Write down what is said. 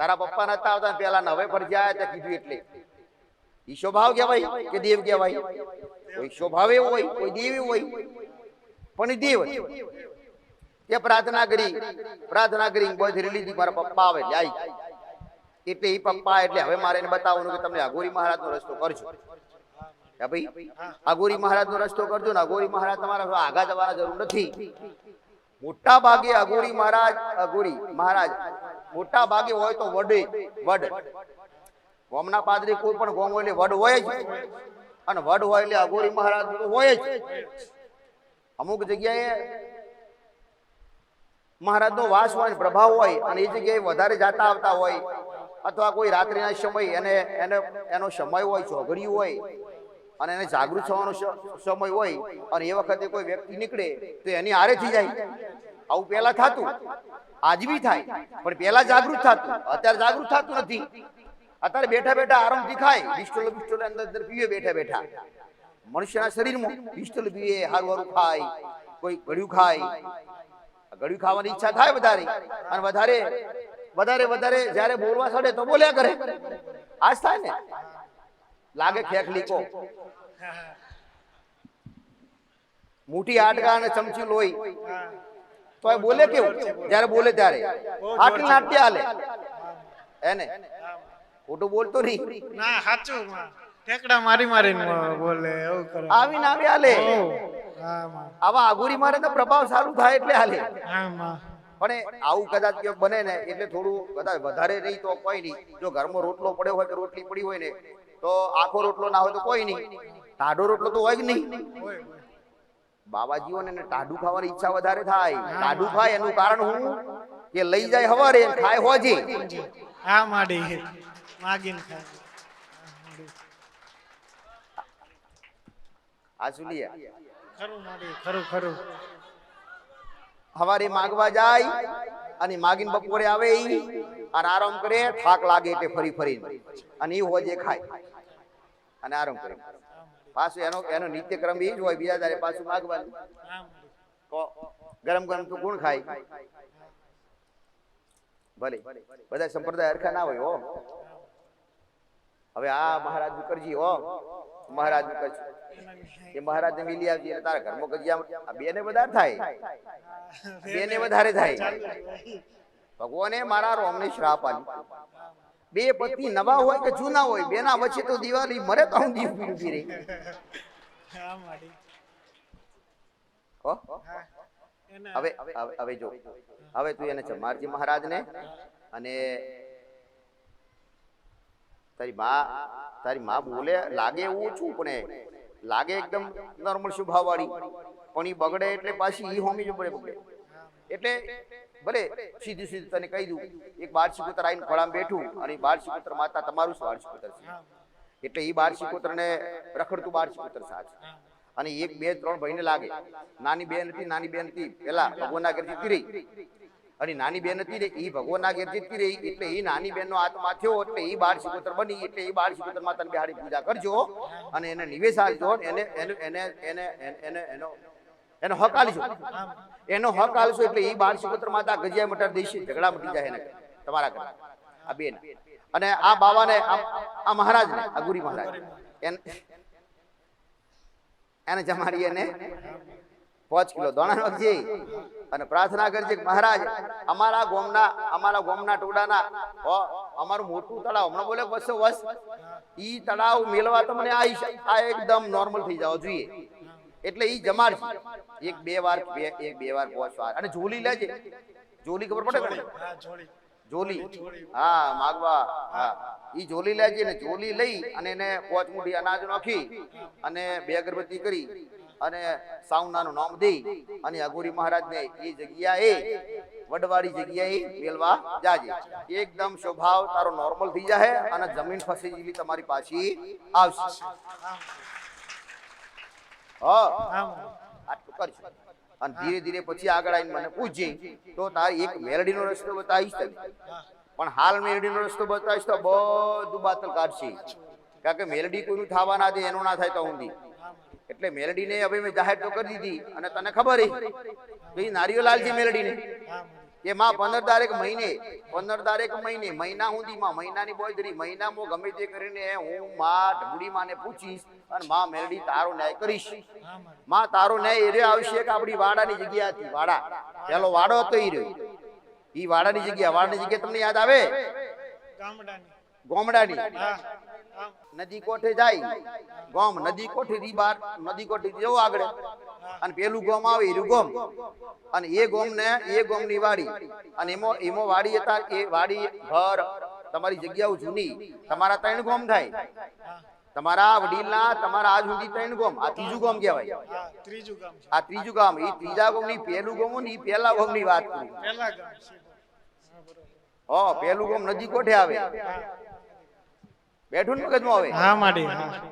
તારા પપ્પા નતા આવતા પેલા નવે પર જાય તે કીધું એટલે. ઈ સ્વભાવ કહેવાય કે દેવ કહેવાય. કોઈ સ્વભાવ એવો હોય, કોઈ દેવ એવું હોય. પણ દેવ એ પ્રાર્થના કરી પ્રાર્થના કરી બોધી લીધી મારા પપ્પા આવે એટલે આઈ એટલે એ પપ્પા એટલે હવે મારે એને બતાવવાનું કે તમે અઘોરી મહારાજનો રસ્તો કરજો. ભાઈ, અઘોરી મહારાજનો રસ્તો કરજો ને અઘોરી મહારાજ તમારા આગા જવાના જરૂર નથી. મોટા ભાગે અઘોરી મહારાજ અઘોરી મહારાજ મોટા ભાગે હોય તો વડે, વડ. ગોમના પાદરી કોઈ પણ ગોમ હોય વડ હોય જ. અને વડ હોય એટલે અઘોરી મહારાજ હોય જ. અમુક જગ્યાએ મહારાજનો વાસ હોય પ્રભાવ હોય અને એ જગ્યાએ વધારે જાતા આવતા હોય અથવા કોઈ રાત્રિના સમય એને એને, એનો સમય હોય, ચોઘડિયું હોય અને એને જાગૃત થવાનો સમય હોય અને એ વખતે કોઈ વ્યક્તિ નીકળે તો એની આરે થઈ જાય. આવું પહેલા થતું. આજ બી થાય. પણ પહેલા જાગૃત થતું. અત્યારે જાગૃત થતું નથી. અત્યારે બેઠા બેઠા આરામથી ખાય પિસ્ટોલ પિસ્ટોલ અંદર પીવે બેઠા બેઠા. મનુષ્યના શરીરમાં પિસ્ટોલ પીવે હારું હારું ખાય, કોઈ ગળ્યું ખાય. ગળ્યું ખાવાની ઈચ્છા થાય વધારે. અને વધારે વધારે વધારે જ્યારે બોલવા સડે તો બોલ્યા કરે. આજ થાય ને? લાગે ખેક લીકો. મોટી આટકા અને ચમચી લોહી. તો બોલે કેવું? જ્યારે બોલે ત્યારે. આટલી નાટ્ય હાલે. એને ખોટું બોલતો નહીં. ના સાચું ઠેકડા મારી મારીને બોલે એવું કરે. આવીને આવી હાલે. આવા આગુરી મારે તો પ્રભાવ સારું થાય એટલે હાલે. પણ આવું કદાચ કે બને ને એટલે થોડું કદાચ વધારે નહીં તો કોઈ નહીં. જો ઘરમાં રોટલો પડ્યો હોય કે રોટલી પડી હોય ને તો આખો રોટલો ના હોય તો કોઈ નહીં. ટાઢો રોટલો તો હોય જ નહીં. હોય ટાઢું ખાવાની ઈચ્છા વધારે થાય. ટાઢું ખાય એનું કારણ હું કે લઈ જાય હવારે ખાય હોજે. આ માડી માગીને ખાય. આ શું લે ખરું માડી ખરું ખરું. હવારે માગવા જાય અને માગીને બપોરે આવે ઈ અને આરામ કરે થાક લાગે એટલે ફરી ફરીને. અને એ હોજે ખાય. અને આરામ કરે. પાછું એનો એનો નિત્યક્રમ એ જ હોય, બીજા તારે પાછું માગવાનું. ગરમ ગરમ તું કોણ ખાય. ભલે, બધા સંપ્રદાય હરખા ના હોય, હો. હવે આ મહારાજનું કરજી હો. મહારાજનું એ મહારાજ ને મિલી આવજી એટલે તારા ઘરમાં ગજિયા આ બે ને વધારે થાય. બે ને વધારે થાય. ભગવાને મારા રોમને શ્રાપ આલી બે પતિ નવા હોય કે જૂના હોય બેના વચ્ચે તો દિવાળી મરે તો હું દીવ પીડું એને હવે હવે જો. હવે તું એને ચમારજી મહારાજને અને તારી માં તારી માં બોલે લાગે એવું ઓછું પણ લાગે એકદમ નોર્મલ સ્વભાવ વાળી પણ ઈ બગડે એટલે પાછી એ હોમી જ બગડે એટલે ભલે સીધી સીધી તને કહી દઉં, એક બાળ શિકોતર આવીને ખોળામાં બેઠું અને બાળ શિકોતર માતા તમારું જ બાળ શિકોતર છે. એટલે એ બાળ શિકોતર ને રખડતું બાળ શિકોતર સાચ અને એક, બે, ત્રણ ભાઈને લાગે. નાની બેન હતી, નાની બેન હતી. પેલા ભગવાનના ઘેર જતી રહી. અને નાની બેન હતી ઈ ભગવાનના ઘેર જતી રહી. એટલે એ નાની બેનનો આત્મા થયો એટલે એ બાળ શિકોતર બની. એટલે એ બાળ શિકોતર માતાની બિહારી પૂજા કરજો. અને એને નિવેશ આપજો. એને એને એને એને, એને- એને હક એનો હક એટલે એ બાળ સુપુત્ર માતા ગજિયા મટાર દેશે ઝઘડા મટી જાય એને. તમારા ઘર. આ બેન. અને આ બાવાને, આ મહારાજને, આ ગુરી મહારાજ. એને જમાડી એને પાંચ કિલો દોણા નાખજે અને પ્રાર્થના કરજે કે મહારાજ, અમારા ગોમના અમારા ગોમના ટોડાના અમારું મોટું તળાવ, હમણાં બોલે વસો વસ. ઈ તળાવ મેળવા તમને આ એકદમ નોર્મલ થઈ જવો જોઈએ. એટલે એ જમાડશે. એક બે વાર એક બે વાર પાંચ વાર. અને જોલી લેજે. જોલી ખબર પડે ને જોલી હા માગવા. હા. ઈ જોલી લેજે ને જોલી લઈ અને એને પોચ મુઠી અનાજ નાખી અને બે અગરબત્તી કરી અને સાઉનાનું નામ દઈ અને અઘોરી મહારાજને એ જગ્યાએ વડવાળી જગ્યાએ મેળવા જાજે. એકદમ સ્વભાવ તારો નોર્મલ થઈ જાય અને જમીન ફસી તમારી પાછી આવશે. આટલું કરજો. અને ધીરે ધીરે પછી આગળ આવીને મને પૂછજે તો તારે એક મેલડીનો રસ્તો બતાવીશ તને. પણ હાલ મેલડીનો રસ્તો બતાવીશ તો બધું બાતલ કાઢશે. કારણ કે મેલડી કોઈનું થવા ના દે એનું ના થાય તો ઊંધી. એટલે મેલડીને હવે મેં જાહેર તો કરી દીધી અને તને ખબર હે? ભાઈ નારિયો લાલ છે મેલડીને. કે માં પંદર તારીખ મહિને પંદર તારીખ મહિને મહિના સુધીમાં મહિનાની બોયધરી મહિનામાં ગમે તે કરીને હું માં ઢબુડી માને પૂછીશ અને માં મેળવી તારો ન્યાય કરીશ. માં તારો ન્યાય એ રહ્યો આવશે કે આપણી વાડાની જગ્યા હતી વાડા. પેલો વાડો હતો એ રહ્યો. ઈ વાડાની જગ્યા વાડાની જગ્યા તમને યાદ આવે? ગામડાની. ગોમડાની. નદી કોઠે જાય ગોમ નદી કોઠે રી બાર નદી કોઠે જવો આગળ. અને પેલું ગોમ આવે એરું ગોમ. અને એ ગોમ ને એ ગોમની વાડી. અને એમાં એમાં વાડી હતા એ વાડી ઘર તમારી જગ્યાઓ જૂની. તમારા ત્રણ ગોમ થાય. તમારા વડીલના તમારા આજ સુધી ત્રણ ગોમ. આ ત્રીજું ગોમ કહેવાય. ત્રીજું ગામ છે. આ ત્રીજું ગામ. એ ત્રીજા ગોમની પહેલું ગોમની પહેલા ગોમની વાત કરું. પહેલા ગામ હા પહેલું ગોમ નદી કોઠે આવે. બેઠું મગજમાં આવે. હા હા.